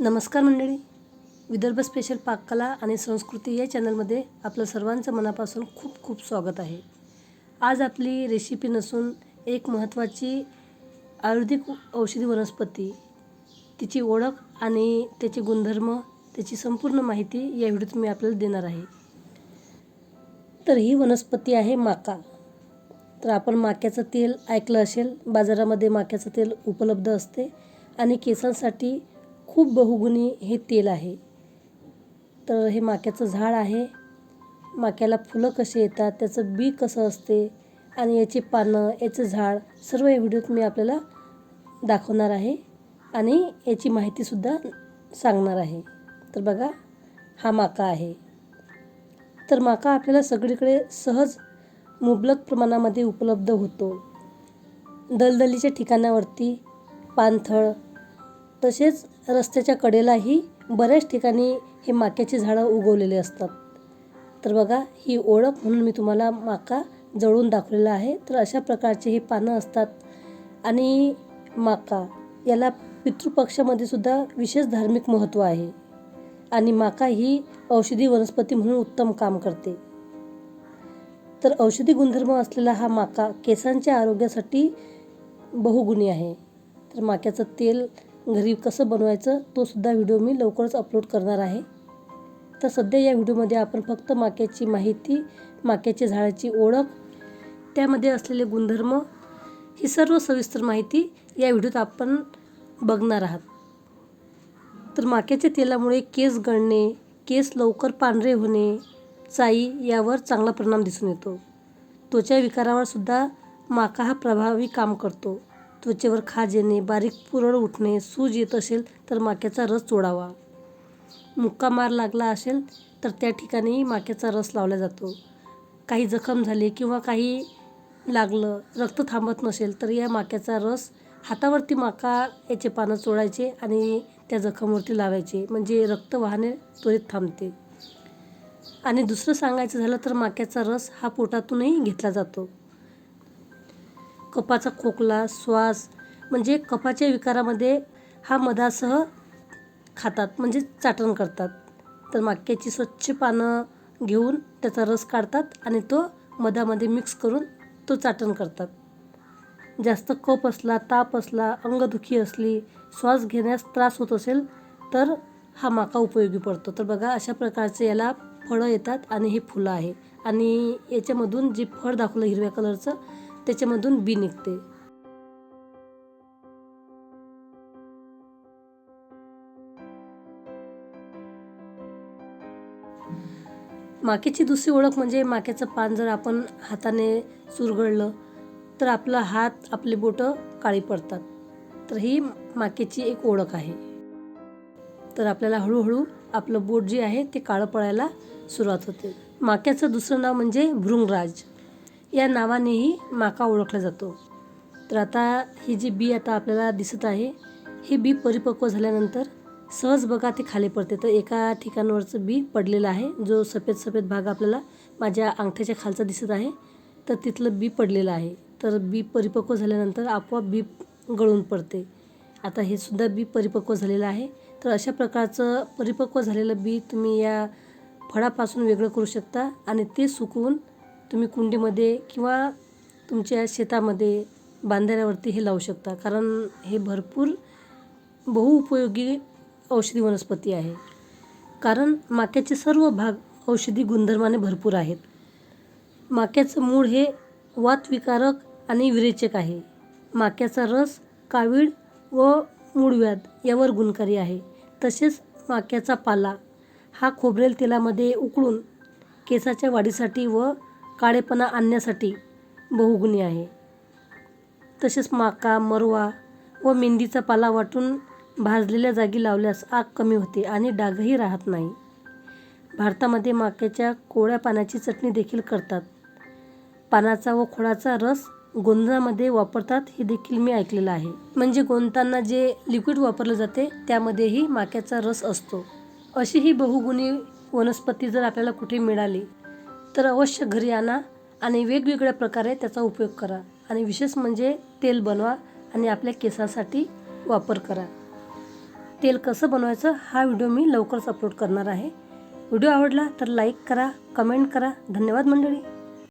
नमस्कार मंडळी. विदर्भ स्पेशल पाककला आणि संस्कृती या चॅनलमध्ये आपलं सर्वांचं मनापासून खूप खूप स्वागत आहे. आज आपली रेसिपी नसून एक महत्त्वाची आयुर्वेदिक औषधी वनस्पती तिची ओळख आणि त्याचे गुणधर्म त्याची संपूर्ण माहिती या व्हिडिओत मी आपल्याला देणार आहे. तर ही वनस्पती आहे माका. तर आपण माक्याचं तेल ऐकलं असेल बाजारामध्ये माक्याचं तेल उपलब्ध असते आणि केसांसाठी खूप बहुगुणी हे तेल आहे. तर हे माक्याचं झाड आहे. माक्याला फुलं कसे येतात त्याचं बी कसं असते आणि याची पानं याचं झाड सर्व या व्हिडिओत मी आपल्याला दाखवणार आहे आणि याची माहितीसुद्धा सांगणार आहे. तर बघा हा माका आहे. तर माका आपल्याला सगळीकडे सहज मुबलक प्रमाणामध्ये उपलब्ध होतो. दलदलीच्या ठिकाणावरती पाणथळ तसेच रस्त्याच्या कडेलाही बऱ्याच ठिकाणी हे माक्याची झाडं उगवलेले असतात. तर बघा ही ओळख म्हणून मी तुम्हाला माका जळून दाखवलेला आहे. तर अशा प्रकारचे हे पानं असतात. आणि माका याला पितृपक्षामध्ये सुद्धा विशेष धार्मिक महत्त्व आहे. आणि माका ही औषधी वनस्पती म्हणून उत्तम काम करते. तर औषधी गुणधर्म असलेला हा माका केसांच्या आरोग्यासाठी बहुगुणी आहे. तर माक्याचं तेल घरी कसं बनवायचं तोसुद्धा व्हिडिओ मी लवकरच अपलोड करणार आहे. तर सध्या या व्हिडिओमध्ये आपण फक्त माक्याची माहिती माक्याच्या झाडाची ओळख त्यामध्ये असलेले गुणधर्म ही सर्व सविस्तर माहिती या व्हिडिओत आपण बघणार आहात. तर माक्याच्या तेलामुळे केस गळणे केस लवकर पांढरे होणे चाई यावर चांगला परिणाम दिसून येतो. त्वचा विकारावर सुद्धा माका हा प्रभावी काम करतो. त्वचेवर खाज येणे बारीक पुरळ उठणे सूज येत असेल तर माक्याचा रस चोडावा. मुक्का मार लागला असेल तर त्या ठिकाणी माक्याचा रस लावला जातो. काही जखम झाली किंवा काही लागलं रक्त थांबत नसेल तर या माक्याचा रस हातावरती माका याचे पानं चोळायचे आणि त्या जखमवरती लावायचे म्हणजे रक्त वाहणे त्वरित थांबते. आणि दुसरं सांगायचं झालं तर माक्याचा रस हा पोटातूनही घेतला जातो. कपाचा खोकला श्वास म्हणजे कपाच्या विकारामध्ये हा मधासह खातात म्हणजे चाटण करतात. तर माक्याची स्वच्छ पानं घेऊन त्याचा रस काढतात आणि तो मधामध्ये मिक्स करून तो चाटण करतात. जास्त कफ असला ताप असला अंगदुखी असली श्वास घेण्यास त्रास होत असेल तर हा माका उपयोगी पडतो. तर बघा अशा प्रकारचे याला फळं येतात आणि हे फुलं आहे. आणि याच्यामधून जे फळ दाखवलं हिरव्या कलरचं त्याच्यामधून बी निघते. माकेची दुसरी ओळख म्हणजे माक्याचं पान जर आपण हाताने चुरगळलं तर आपला हात आपले बोटं काळी पडतात. तर ही माकेची एक ओळख आहे. तर आपल्याला हळूहळू आपलं बोट जे आहे ते काळं पडायला सुरुवात होते. माक्याचं दुसरं नाव म्हणजे भृंगराज. या नावानेही माका ओळखला जातो. तर आता ही जी बी आता आपल्याला दिसत आहे ही बी परिपक्व झाल्यानंतर सहज बघा ते खाली पडते. तर एका ठिकाणावरचं बी पडलेलं आहे जो सफेद सफेद भाग आपल्याला माझ्या अंगठ्याच्या खालचा दिसत आहे तर तिथलं बी पडलेलं आहे. तर बी परिपक्व झाल्यानंतर आपोआप बी गळून पडते. आता हे सुद्धा बी परिपक्व झालेलं आहे. तर अशा प्रकारचं परिपक्व झालेलं बी तुम्ही या फळापासून वेगळं करू शकता आणि ते सुकवून तुम्ही कुंडीमध्ये किंवा तुमच्या शेतामध्ये बांधाऱ्यावरती हे लावू शकता. कारण हे भरपूर बहुउपयोगी औषधी वनस्पती आहे. कारण माक्याचे सर्व भाग औषधी गुणधर्माने भरपूर आहेत. माक्याचं मूळ हे वातविकारक आणि विरेचक आहे. माक्याचा रस कावीळ व मूळव्याध यावर गुणकारी आहे. तसेच माक्याचा पाला हा खोबरेल तेलामध्ये उकळून केसाच्या वाढीसाठी व काळेपणा आणण्यासाठी बहुगुणी आहे. तसेच माका मरवा व मेंदीचा पाला वाटून भाजलेल्या जागी लावल्यास आग कमी होते आणि डागही राहत नाही. भारतामध्ये माक्याच्या कोळ्या पानाची चटणी देखील करतात. पानाचा व खोडाचा रस गोंधळामध्ये वापरतात हे देखील मी ऐकलेलं आहे. म्हणजे गोंधताना जे लिक्विड वापरलं जाते त्यामध्येही माक्याचा रस असतो. अशी ही बहुगुणी वनस्पती जर आपल्याला कुठे मिळाली तर अवश्य घरी आणा आणि वेगवेगळ्या प्रकारे त्याचा उपयोग करा. आणि विशेष म्हणजे तेल बनवा आणि आपल्या केसासाठी वापर करा. तेल कसं बनवायचं हा व्हिडिओ मी लवकरच अपलोड करणार आहे. व्हिडिओ आवडला तर लाईक करा कमेंट करा. धन्यवाद मंडळी.